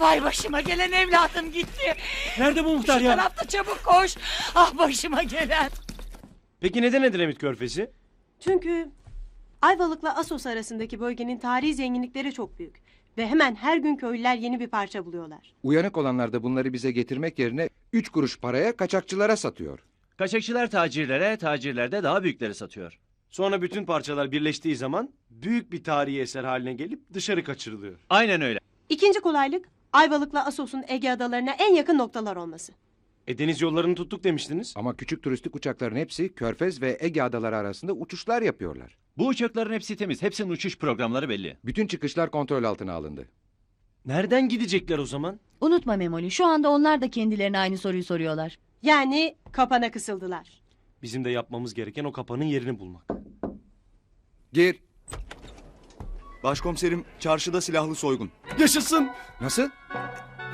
Vay başıma gelen evladım gitti. Nerede bu muhtar Şu ya? tarafta çabuk koş. Ah başıma gelen. Peki neden Edremit Körfezi? Çünkü Ayvalık'la Asos arasındaki bölgenin tarihi zenginlikleri çok büyük. Ve hemen her gün köylüler yeni bir parça buluyorlar. Uyanık olanlar da bunları bize getirmek yerine 3 kuruş paraya kaçakçılara satıyor. Kaçakçılar tacirlere, tacirler de daha büyükleri satıyor. Sonra bütün parçalar birleştiği zaman büyük bir tarihi eser haline gelip dışarı kaçırılıyor. Aynen öyle. İkinci kolaylık Ayvalık'la Asos'un Ege adalarına en yakın noktalar olması. E deniz yollarını tuttuk demiştiniz. Ama küçük turistik uçakların hepsi Körfez ve Ege adaları arasında uçuşlar yapıyorlar. Bu uçakların hepsi temiz. Hepsinin uçuş programları belli. Bütün çıkışlar kontrol altına alındı. Nereden gidecekler o zaman? Unutma Memoli şu anda onlar da kendilerine aynı soruyu soruyorlar. Yani kapana kısıldılar. Bizim de yapmamız gereken o kapanın yerini bulmak. Gir. Başkomiserim çarşıda silahlı soygun. Yaşasın! Nasıl?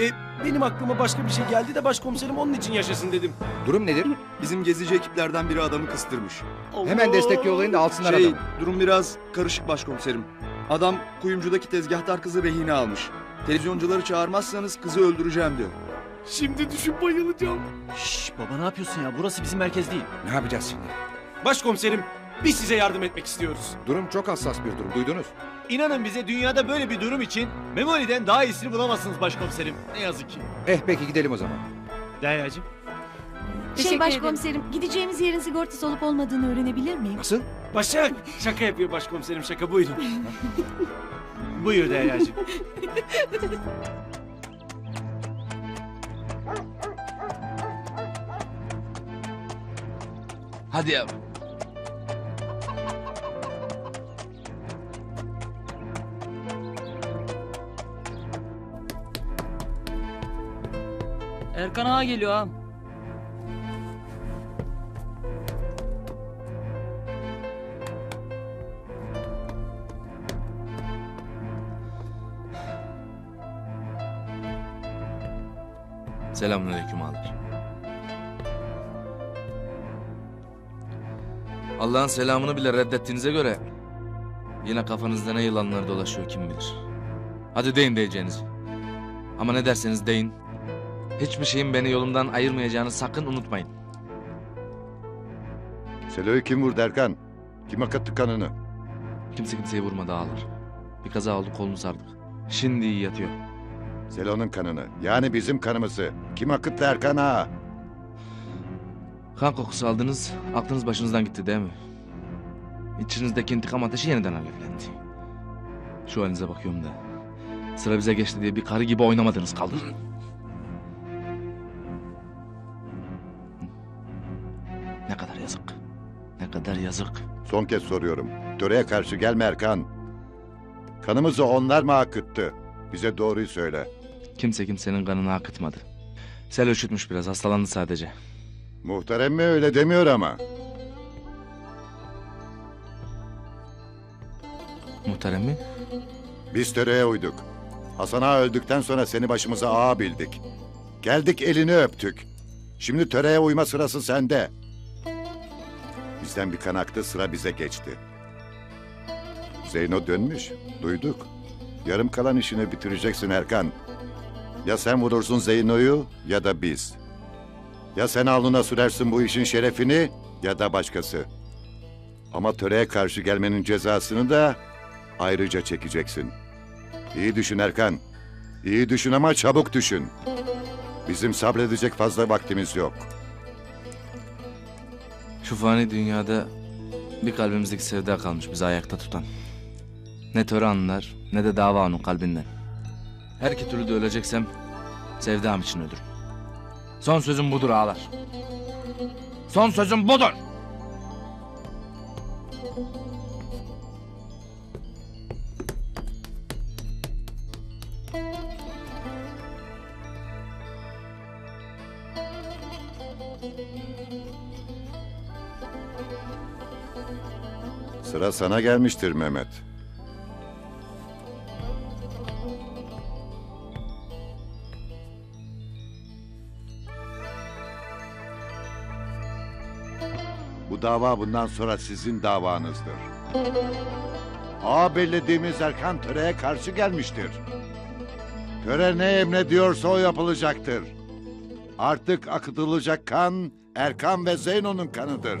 E benim aklıma başka bir şey geldi de başkomiserim onun için yaşasın dedim. Durum nedir? Bizim gezici ekiplerden biri adamı kıstırmış. Hemen destek yollayın da alsınlar Şey, adamı. durum biraz karışık başkomiserim. Adam kuyumcudaki tezgahtar kızı rehine almış. Televizyoncuları çağırmazsanız kızı öldüreceğim diyor. Şimdi düşüp bayılacağım. Şşş baba ne yapıyorsun ya? Burası bizim merkez değil. Ne yapacağız şimdi? Başkomiserim biz size yardım etmek istiyoruz. Durum çok hassas bir durum. Duydunuz? İnanın bize dünyada böyle bir durum için Memoli'den daha iyisini bulamazsınız başkomiserim. Ne yazık ki. Eh peki gidelim o zaman. Deryacığım. şey başkomiserim gideceğimiz yerin sigortası olup olmadığını öğrenebilir miyim? Nasıl? Başak şaka yapıyor başkomiserim şaka buyurun. Buyur Deryacığım. Hadi yavrum. Erkan ağa geliyor ağam. Selamünaleyküm ağalar. Allah'ın selamını bile reddettiğinize göre yine kafanızda ne yılanlar dolaşıyor kim bilir. Hadi deyin diyeceğinizi. Ama ne derseniz deyin. Hiçbir şeyin beni yolumdan ayırmayacağını sakın unutmayın. Selo'yu kim vurdu Erkan? Kim akıttı kanını? Kimse kimseyi vurmadı ağalar. Bir kaza oldu kolunu sardık. Şimdi iyi yatıyor. Selo'nun kanını. Yani bizim kanımızı. Kim akıttı Erkan ha? Kan kokusu aldınız, aklınız başınızdan gitti değil mi? İçinizdeki intikam ateşi yeniden alevlendi. Şu halinize bakıyorum da. Sıra bize geçti diye bir karı gibi oynamadınız kaldı. Ne kadar yazık. Ne kadar yazık. Son kez soruyorum. Töreye karşı gelme Erkan. Kanımızı onlar mı akıttı? Bize doğruyu söyle. Kimse kimsenin kanını akıtmadı. Sel üşütmüş biraz, hastalandı sadece. Muhterem mi öyle demiyor ama. Muhterem mi? Biz töreye uyduk. Hasan ağa öldükten sonra seni başımıza ağa bildik. Geldik elini öptük. Şimdi töreye uyma sırası sende. Bizden bir kan aktı sıra bize geçti. Zeyno dönmüş. Duyduk. Yarım kalan işini bitireceksin Erkan. Ya sen vurursun Zeyno'yu ya da biz. Ya sen alnına sürersin bu işin şerefini ya da başkası. Ama töreye karşı gelmenin cezasını da ayrıca çekeceksin. İyi düşün Erkan. İyi düşün ama çabuk düşün. Bizim sabredecek fazla vaktimiz yok. Şu fani dünyada bir kalbimizdeki sevda kalmış bizi ayakta tutan. Ne töre anlar ne de dava onun kalbinden. Her iki türlü de öleceksem sevdam için ölürüm. Son sözüm budur ağalar. Son sözüm budur. Sıra sana gelmiştir Mehmet. Bu dava bundan sonra sizin davanızdır. Ağa belirlediğimiz Erkan Töre'ye karşı gelmiştir. Töre ne emrediyorsa o yapılacaktır. Artık akıtılacak kan Erkan ve Zeyno'nun kanıdır.